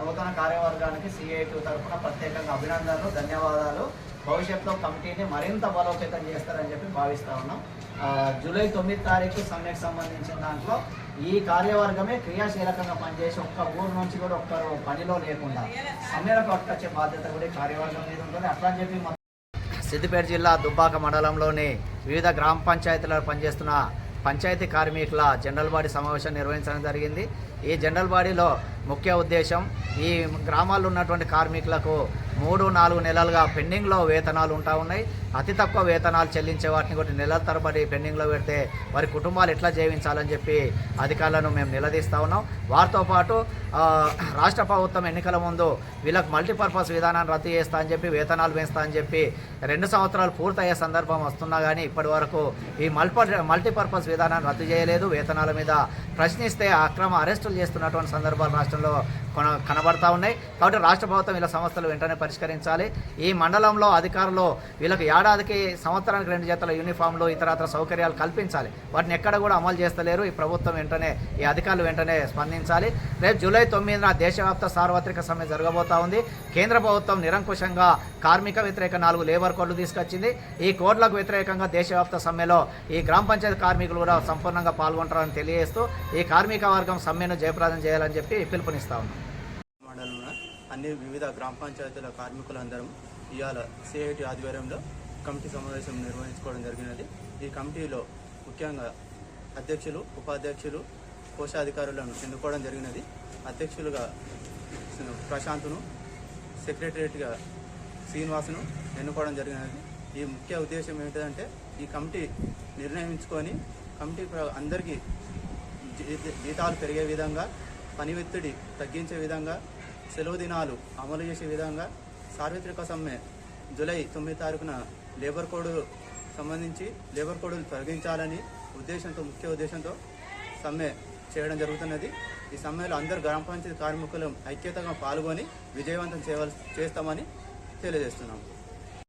నూతన కార్యవర్గానికి సిఐటి తరఫున ప్రత్యేకంగా అభినందనలు ధన్యవాదాలు. భవిష్యత్తులో కమిటీని మరింత బలోపేతం చేస్తారని చెప్పి భావిస్తూ ఉన్నాం. జూలై తొమ్మిది తారీఖు సమ్మెకు సంబంధించిన దాంట్లో ఈ కార్యవర్గమే క్రియాశీలకంగా పనిచేసి ఒక్క ఊరు నుంచి కూడా ఒక్కరు పనిలో లేకుండా సమ్మెలకు పట్టుకొచ్చే బాధ్యత కూడా కార్యవర్గం మీద ఉంటుంది. అట్లా చెప్పి సిద్దిపేట జిల్లా దుబ్బాక మండలంలోని వివిధ గ్రామ పంచాయతీలలో పనిచేస్తున్న పంచాయతీ కార్మికుల జనరల్ బాడీ సమావేశం నిర్వహించడం జరిగింది. ఈ జనరల్ బాడీలో ముఖ్య ఉద్దేశం ఈ గ్రామాల్లో ఉన్నటువంటి కార్మికులకు మూడు నాలుగు నెలలుగా పెండింగ్లో వేతనాలు ఉంటా ఉన్నాయి. అతి తక్కువ వేతనాలు చెల్లించే వాటిని కూడా నెలల తరబడి పెండింగ్లో పెడితే వారి కుటుంబాలు ఎట్లా జీవించాలని చెప్పి అధికారులను మేము నిలదీస్తా ఉన్నాం. వారితో పాటు రాష్ట్ర ప్రభుత్వం ఎన్నికల ముందు వీళ్ళకి మల్టీపర్పస్ విధానాన్ని రద్దు చేస్తా అని చెప్పి వేతనాలు పెంచుతా అని చెప్పి రెండు సంవత్సరాలు పూర్తయ్యే సందర్భం వస్తున్నా కానీ ఇప్పటి వరకు ఈ మల్ప మల్టీపర్పస్ విధానాన్ని రద్దు చేయలేదు. వేతనాల మీద ప్రశ్నిస్తే అక్రమ అరెస్టులు చేస్తున్నటువంటి సందర్భాలు రాష్ట్రం కొన కనబడతా ఉన్నాయి. కాబట్టి రాష్ట్ర ప్రభుత్వం ఇలా సమస్యలు వెంటనే పరిష్కరించాలి. ఈ మండలంలో అధికారులు వీళ్ళకి ఏడాదికి సంవత్సరానికి రెండు జతల యూనిఫామ్లు ఇతరత్ర సౌకర్యాలు కల్పించాలి. వాటిని ఎక్కడ కూడా అమలు చేస్తలేరు. ఈ ప్రభుత్వం వెంటనే ఈ అధికారులు వెంటనే స్పందించాలి. రేపు జూలై తొమ్మిదిన దేశవ్యాప్త సార్వత్రిక సమ్మె జరగబోతా ఉంది. కేంద్ర ప్రభుత్వం నిరంకుశంగా కార్మిక వ్యతిరేక నాలుగు లేబర్ కోడ్లు తీసుకొచ్చింది. ఈ కోడ్లకు వ్యతిరేకంగా దేశవ్యాప్త సమ్మెలో ఈ గ్రామ పంచాయతీ కార్మికులు కూడా సంపూర్ణంగా పాల్గొంటారని తెలియజేస్తూ ఈ కార్మిక వర్గం సమ్మెను జయప్రదం చేయాలని చెప్పి పిలుపునిస్తా ఉన్నాం. అన్ని వివిధ గ్రామ పంచాయతీల కార్మికులందరం ఇవాళ సిఐటి ఆధ్వర్యంలో కమిటీ సమావేశం నిర్వహించుకోవడం జరిగినది. ఈ కమిటీలో ముఖ్యంగా అధ్యక్షులు ఉపాధ్యక్షులు కోశాధికారులను ఎన్నుకోవడం జరిగినది. అధ్యక్షులుగా ప్రశాంత్ను సెక్రటరియట్గా శ్రీనివాసును ఎన్నుకోవడం జరిగినది. ఈ ముఖ్య ఉద్దేశం ఏంటంటే ఈ కమిటీ నిర్ణయించుకొని కమిటీ అందరికీ జీ- జీతాలు పెరిగే విధంగా పని ఒత్తిడి తగ్గించే విధంగా సెలవు దినాలు అమలు చేసే విధంగా సార్వత్రిక సమ్మె జూలై తొమ్మిది తారీఖున లేబర్ కోడ్ సంబంధించి లేబర్ కోడ్లు తొలగించాలని ఉద్దేశంతో ముఖ్య ఉద్దేశంతో సమ్మె చేయడం జరుగుతున్నది. ఈ సమ్మెలో అందరు గ్రామ పంచాయతీ కార్మికులు ఐక్యతగా పాల్గొని విజయవంతం చేయవలసి చేస్తామని తెలియజేస్తున్నాము